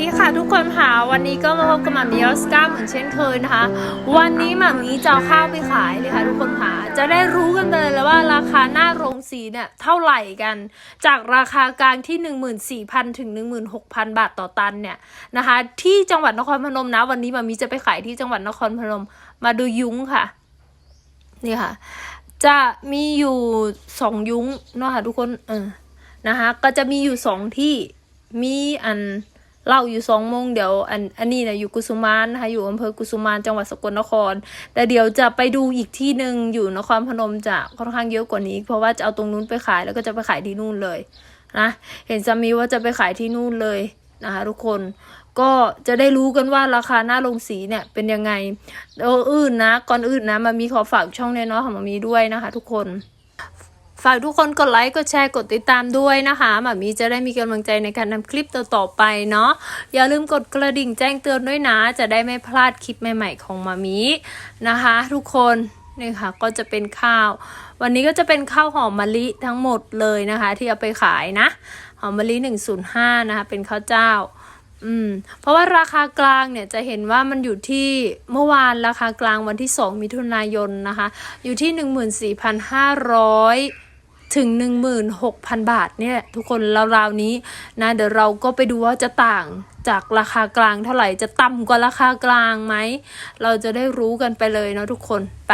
ดีค่ะทุกคนค่ะวันนี้ก็มาพบกับหมามีออสการ์เหมือนเช่นเคยนะคะ วันนี้หมามีจะเอาข้าวไปขายเลยค่ะทุกคนค่ะจะได้รู้กันเลยแล้วว่าราคาหน้าโรงสีเนี่ยเท่าไหร่กัน จากราคากลางที่ 14,000 ถึง 16,000 บาทต่อตันเนี่ยนะคะ ที่จังหวัดนครพนมนะ วันนี้หมามีจะไปขายที่จังหวัดนครพนมมาดูยุ้งค่ะนี่ค่ะ จะมีอยู่สองยุ้งเนาะค่ะทุกคนเออนะคะก็จะมีอยู่สองที่มีอัน เล่าอยู่สองโมงเดี๋ยวอันอันนี้นะอยู่กุสุมานนะคะอยู่อำเภอกุสุมานจังหวัดสกลนคร แต่เดี๋ยวจะไปดูอีกที่หนึ่งอยู่นครพนมจะค่อนข้างเยอะกว่านี้ เพราะว่าจะเอาตรงนู้นไปขายแล้วก็จะไปขายที่นู่นเลยนะเห็นจะมีว่าจะไปขายที่นู่นเลยนะคะทุกคนก็จะได้รู้กันว่าราคาหน้าโรงสีเนี่ยเป็นยังไงเอออื่นนะก่อนอื่นนะมามีขอฝากช่องเน้อยๆของมามีด้วยนะคะ ทุกคน ฝากทุกคนกดไลค์ กดแชร์ กดติดตามด้วยนะคะหมามีจะได้มีกำลังใจในการทำคลิปต่อๆไปเนาะ อย่าลืมกดกระดิ่งแจ้งเตือนด้วยนะ จะได้ไม่พลาดคลิปใหม่ๆของหมามีนะคะ ทุกคนนี่ค่ะก็จะเป็นข้าว วันนี้ก็จะเป็นข้าวหอมมะลิทั้งหมดเลยนะคะ ที่เอาไปขายนะ หอมมะลิ 105 นะคะ เป็นข้าวเจ้าอืมเพราะว่าราคากลางเนี่ยจะเห็นว่ามันอยู่ที่เมื่อวานราคากลางวันที่ 2 มิถุนายนนะคะ อยู่ที่ 14,500 ถึง 16,000 บาทเนี่ยทุกคนราวๆนี้นะเดี๋ยวเราก็ไปดูว่าจะต่างจากราคากลางเท่าไหร่จะต่ำกว่าราคากลางไหม เราจะได้รู้กันไปเลยเนาะทุกคนไป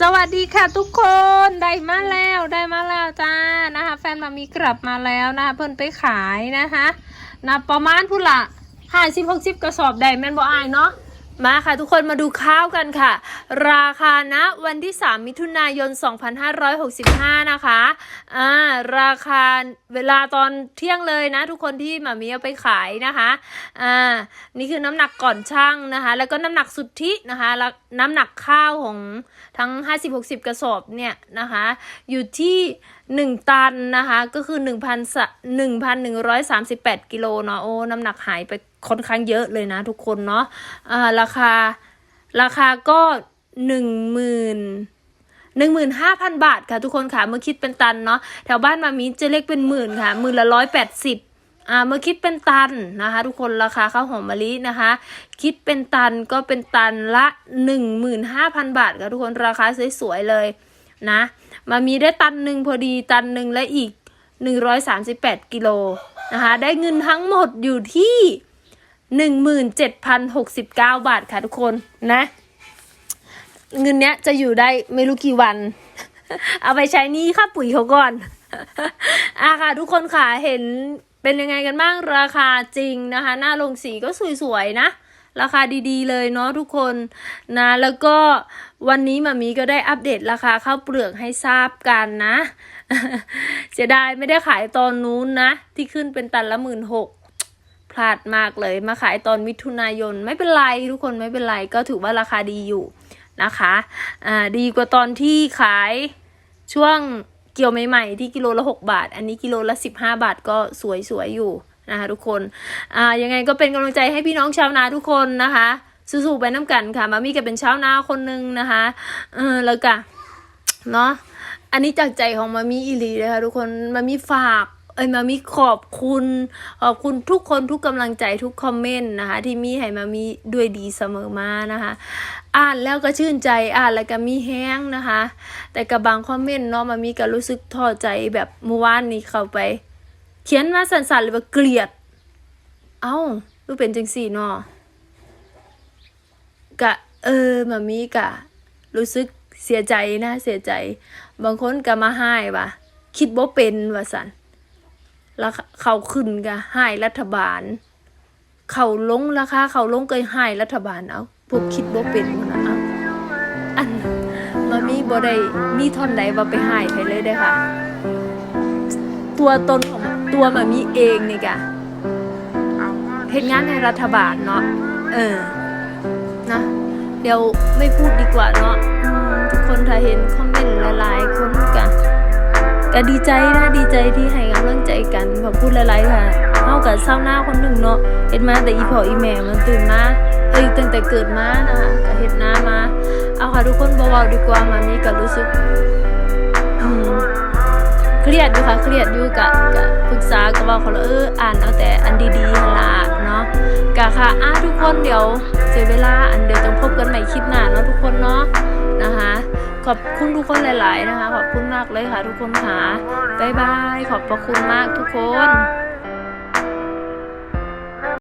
สวัสดีค่ะทุกคนได้มาแล้วได้มาแล้วจ้านะคะ แฟนมามีกลับมาแล้วนะคะเพิ่นไปขายนะคะนะประมาณพุ่นละห้าสิบหกสิบกระสอบได้แม่นบ่อายเนาะ มาค่ะทุกคนมาดูข้าวกันค่ะ ราคาณวันที่ 3 มิถุนายน 2565 นะคะอ่าราคาเวลาตอนเที่ยงเลยนะ ทุกคนที่มามีเอาไปขายนะคะอ่านี่คือน้ำหนักก่อนช่างนะคะ แล้วก็น้ำหนักสุทธินะคะแล้วน้ำหนักข้าวของทั้ง 50-60 กระสอบเนี่ยนะคะ อยู่ที่ 1 ตันนะคะ ก็คือ1,000 1,138กิโลเนาะโอ้น้ำหนักหายไปค่อนข้างเยอะเลยนะทุกคนเนาะอ่าราคาราคาก็1 0 0 0 0หนึ่งหมื่นห้าพันบาทค่ะทุกคนค่ะ เมื่อคิดเป็นตันเนาะแถวบ้านมามีจะเล็กเป็นหมื่นค่ะหมื่นละร้อยแปดสิบอ่าเมื่อคิดเป็นตันนะคะ ทุกคนราคาข้าวหอมมะลินะคะ คิดเป็นตันก็เป็นตันละ15,000บาทค่ะทุกคนราคาสวยๆเลยนะ มามีได้ตันหนึ่งพอดีตันหนึ่งและอีก 138 กิโลนะคะ ได้เงินทั้งหมดอยู่ที่ 17,069 บาทค่ะทุกคนนะ เงินเนี้ยจะอยู่ได้ไม่รู้กี่วัน เอาไปใช้นี้ค่าปุ๋ยเขาก่อนอะค่ะทุกคนค่ะเห็นเป็นยังไงกันบ้างราคาจริงนะคะ หน้าลงสีก็สวยๆนะ ราคาดี ๆ เลยเนาะทุกคนนะ แล้วก็วันนี้มามีก็ได้อัปเดตราคาข้าวเปลือกให้ทราบกันนะเสียดายไม่ได้ขายตอนนู้นนะ ที่ขึ้นเป็นตันละหมื่นหกพลาดมากเลยมาขายตอนมิถุนายนไม่เป็นไรทุกคนไม่เป็นไรก็ถือว่าราคาดีอยู่นะคะอ่าดีกว่าตอนที่ขายช่วงเกี่ยวใหม่ๆที่กิโลละ 6 บาท อันนี้กิโลละ 15 บาทก็สวยๆอยู่ นะคะทุกคนอ่ายังไงก็เป็นกำลังใจให้พี่น้องชาวนาทุกคนนะคะสู้ๆไปน้ำกันค่ะมามีก็เป็นชาวนาคนหนึ่งนะคะเออแล้วก็เนาะอันนี้จากใจของมามีอีหลีเลยค่ะทุกคนมามีฝากเอ้ยมามีขอบคุณขอบคุณทุกคนทุกกำลังใจทุกคอมเมนต์นะคะ ที่มีให้มามีด้วยดีเสมอมานะคะ อ่านแล้วก็ชื่นใจอ่านแล้วก็มีแห้งนะคะ แต่กับบางคอมเมนต์เนาะมามีก็รู้สึกท้อใจแบบเมื่อวานนี้เข้าไป เขียนมาสั่นๆเลยว่าเกลียด เอ้ารู้เป็นจังสี่เนาะกะเออมามีกะ รู้สึกเสียใจนะเสียใจ บางคนก็มาให้ว่ะคิดบ่เป็นว่าสันแล้วเขาขึ้นก็ให้รัฐบาล เขาลงราคาเขาลงก็ให้รัฐบาลเอาพวกคิดบ่เป็นนะเอาอันมามีบ่ได้มีท่อนใดว่าไปให้ใครเลยได้ค่ะ ตัวตนของ ตัวมามีเองนี่กะเฮ็ดงานในรัฐบาลเนาะเออนะเดี๋ยวไม่พูดดีกว่าเนาะทุกคนถ้าเห็นคอมเมนต์หลายๆคนกะก็ดีใจนะดีใจที่ให้กำลังใจกันขอบคุณหลายๆค่ะเฮากับเศร้าหน้าคนหนึ่งเนาะเฮ็ดมาแต่อีพออีแม่มันตื่นมาเอ้ยตั้งแต่เกิดมานะคะก็เฮ็ดหน้ามาเอาค่ะทุกคนเบาๆดีกว่ามามีก็รู้สึก เครียดอยู่ค่ะเครียดอยู่กะกะปรึกษากับว่าเขาเลยเอออ่านเอาแต่อันดีๆหั่นละเนาะกะค่ะอะทุกคนเดี๋ยวเสียเวลาอันเดี๋ยวจะพบกันใหม่คลิปหน้าเนาะทุกคนเนาะนะคะ ขอบคุณทุกคนหลาย ๆ นะคะ ขอบคุณมากเลยค่ะ ทุกคนค่ะบ๊ายบายขอบพระคุณมากทุกคน